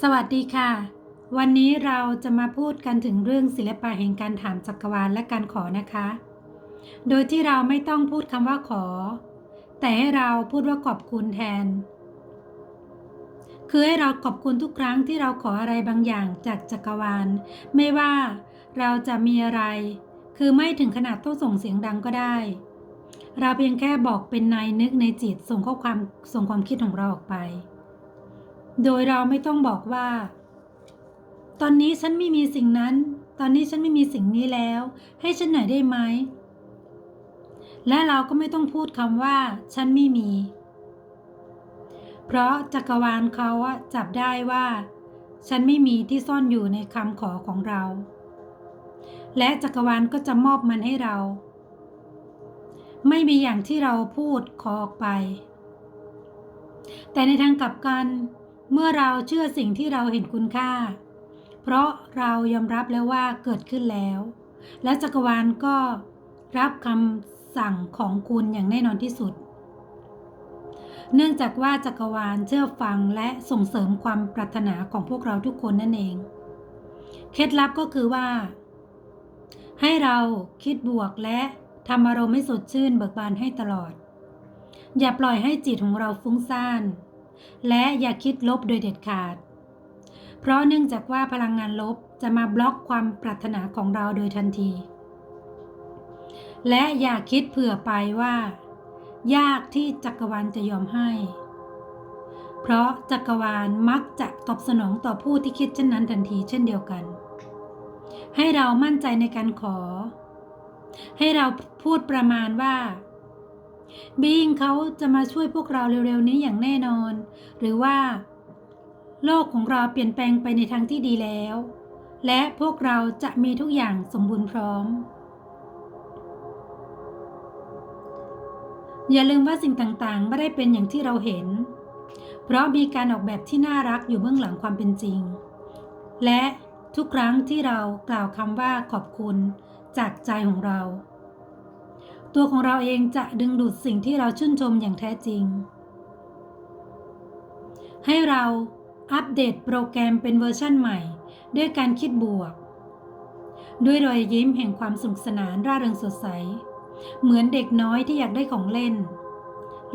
สวัสดีค่ะ วันนี้เราจะมาพูดกันถึงเรื่องศิลปะแห่งการถามจักรวาลและการขอนะคะ โดยที่เราไม่ต้องพูดคำว่าขอ แต่ให้เราพูดว่าขอบคุณแทน คือให้เราขอบคุณทุกครั้งที่เราขออะไรบางอย่างจากจักรวาล ไม่ว่าเราจะมีอะไร คือไม่ถึงขนาดต้องส่งเสียงดังก็ได้ เราเพียงแค่บอกเป็นในนึกในจิตส่งข้อความส่งความคิดของเราออกไป โดยเราไม่ต้องบอกว่า ตอนนี้ฉันไม่มีสิ่งนั้น ตอนนี้ฉันไม่มีสิ่งนี้แล้ว ให้ฉันหน่อยได้ไหม และเราก็ไม่ต้องพูดคำว่า ฉันไม่มี เพราะจักรวาลเขาจับได้ว่า ฉันไม่มีที่ซ่อนอยู่ในคำขอของเรา และจักรวาลก็จะมอบมันให้เรา ไม่มีอย่างที่เราพูดขอออกไป แต่ในทางกลับกัน เมื่อเราเชื่อสิ่งที่เราเห็นคุณค่า เพราะเรายอมรับแล้วว่าเกิดขึ้นแล้ว และจักรวาลก็รับคำสั่งของคุณอย่างแน่นอนที่สุด เนื่องจากว่าจักรวาลเชื่อฟังและส่งเสริมความปรารถนาของพวกเราทุกคนนั่นเอง เคล็ดลับก็คือว่า ให้เราคิดบวกและทำอารมณ์ให้สดชื่นเบิกบานให้ตลอด อย่าปล่อยให้จิตของเราฟุ้งซ่าน และอย่าคิดลบโดยเด็ดขาด เพราะเนื่องจากว่าพลังงานลบจะมาบล็อกความปรารถนาของเราโดยทันที และอย่าคิดเผื่อไปว่า ยากที่จักรวาลจะยอมให้ เพราะจักรวาลมักจะตอบสนองต่อผู้ที่คิดเช่นนั้นทันทีเช่นเดียวกัน ให้เรามั่นใจในการขอ ให้เราพูดประมาณว่า บิงเขาจะมาช่วยพวกเราเร็วๆนี้อย่างแน่นอน หรือว่า โลกของเราเปลี่ยนแปลงไปในทางที่ดีแล้ว และพวกเราจะมีทุกอย่างสมบูรณ์พร้อม อย่าลืมว่าสิ่งต่างๆ ไม่ได้เป็นอย่างที่เราเห็น เพราะมีการออกแบบที่น่ารักอยู่เบื้องหลังความเป็นจริง และทุกครั้งที่เรากล่าวคำว่าขอบคุณจากใจของเรา ตัวของเราเองจะดึงดูดสิ่งที่เราชื่นชมอย่างแท้จริง ให้เราอัปเดตโปรแกรมเป็นเวอร์ชั่นใหม่ ด้วยการคิดบวก ด้วยรอยยิ้มแห่งความสนุกสนานร่าเริงสดใส เหมือนเด็กน้อยที่อยากได้ของเล่น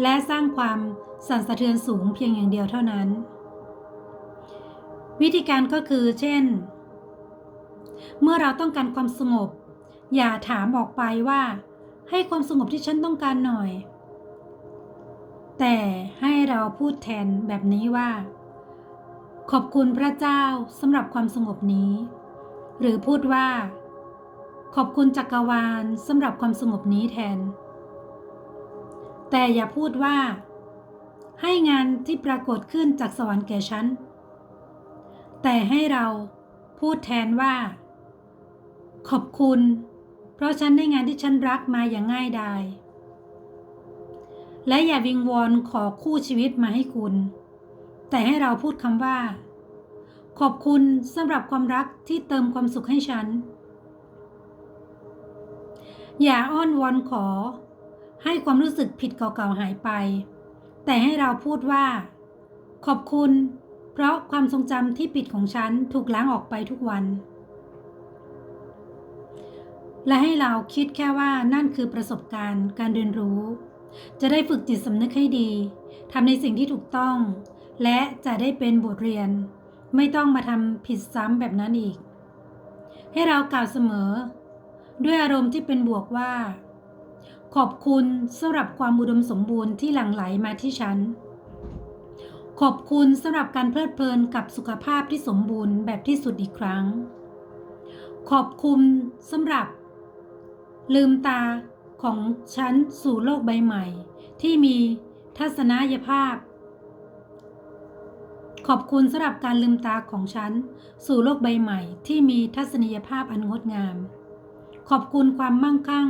และสร้างความสั่นสะเทือนสูงเพียงอย่างเดียวเท่านั้น วิธีการก็คือ เช่น เมื่อเราต้องการความสงบ อย่าถามออกไปว่า ให้ความสงบที่ฉันต้องการหน่อย แต่ให้เราพูดแทนแบบนี้ว่า ขอบคุณพระเจ้าสำหรับความสงบนี้ หรือพูดว่า ขอบคุณจักรวาลสำหรับความสงบนี้แทน แต่อย่าพูดว่า ให้งานที่ปรากฏขึ้นจากสวรรค์แก่ฉัน แต่ให้เราพูดแทนว่า ขอบคุณ เพราะฉันได้งานที่ฉันรักมาอย่างง่ายดาย และอย่าวิงวอนขอคู่ชีวิตมาให้คุณ แต่ให้เราพูดคำว่า ขอบคุณสำหรับความรักที่เติมความสุขให้ฉัน อย่าอ้อนวอนขอ ให้ความรู้สึกผิดเก่าๆหายไป แต่ให้เราพูดว่า ขอบคุณ เพราะความทรงจำที่ผิดของฉันถูกล้างออกไปทุกวัน และให้เราคิดแค่ว่านั่นคือประสบการณ์การเรียนรู้ จะได้ฝึกจิตสำนึกให้ดีทำในสิ่งที่ถูกต้อง และจะได้เป็นบทเรียน ไม่ต้องมาทำผิดซ้ำแบบนั้นอีก ให้เรากล่าวเสมอ ด้วยอารมณ์ที่เป็นบวกว่า ขอบคุณสำหรับความอุดมสมบูรณ์ที่หลั่งไหลมาที่ฉัน ขอบคุณสำหรับการเพลิดเพลินกับสุขภาพที่สมบูรณ์แบบที่สุดอีกครั้ง ขอบคุณสำหรับ ลืมตาของฉันสู่โลกใบใหม่ ที่มีทัศนียภาพ ขอบคุณสำหรับการลืมตาของฉัน สู่โลกใบใหม่ ที่มีทัศนียภาพอันงดงาม ขอบคุณความมั่งคั่ง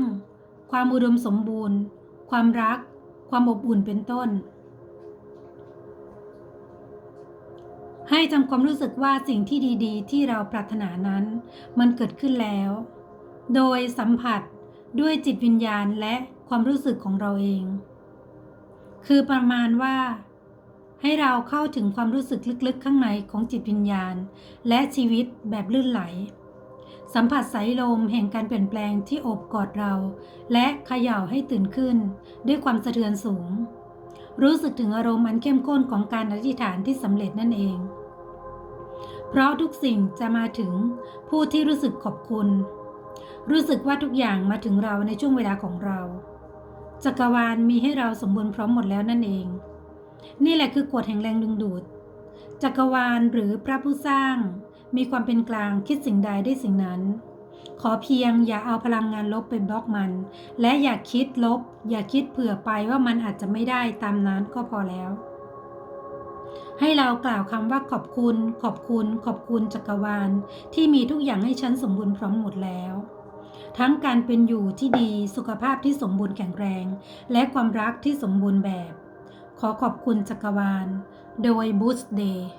ความอุดมสมบูรณ์ ความรัก ความอบอุ่นเป็นต้น ให้จำความรู้สึกว่าสิ่งที่ดีๆ ที่เราปรารถนานั้น มันเกิดขึ้นแล้ว โดยสัมผัส ด้วยจิตวิญญาณและความรู้สึกของเราเอง คือประมาณว่า ให้เราเข้าถึงความรู้สึกลึกๆ ข้างในของจิตวิญญาณ และชีวิตแบบลื่นไหล สัมผัสสายลมแห่งการเปลี่ยนแปลงที่โอบกอดเรา และเขย่าให้ตื่นขึ้น ด้วยความสะเทือนสูง รู้สึกถึงอารมณ์อันเข้มข้นของการอธิษฐานที่สำเร็จนั่นเอง เพราะทุกสิ่งจะมาถึงผู้ที่รู้สึกขอบคุณ รู้สึกว่าทุกอย่างมาถึงเราในช่วงเวลาของเรา จักรวาลมีให้เราสมบูรณ์พร้อมหมดแล้วนั่นเอง นี่แหละคือกฎแห่งแรงดึงดูด จักรวาลหรือพระผู้สร้าง มีความเป็นกลางคิดสิ่งใดได้สิ่งนั้น ขอเพียงอย่าเอาพลังงานลบไปบล็อกมัน และอย่าคิดลบ อย่าคิดเผื่อไปว่ามันอาจจะไม่ได้ตามนั้นก็พอแล้วให้เรากล่าวคำว่าขอบคุณ ขอบคุณ ขอบคุณจักรวาล ที่มีทุกอย่างให้ฉันสมบูรณ์พร้อมหมดแล้ว ทั้งการเป็นอยู่ที่ดีสุขภาพที่สมบูรณ์แข็งแรง และความรักที่สมบูรณ์แบบ ขอขอบคุณจักรวาล โดยบูสเดย์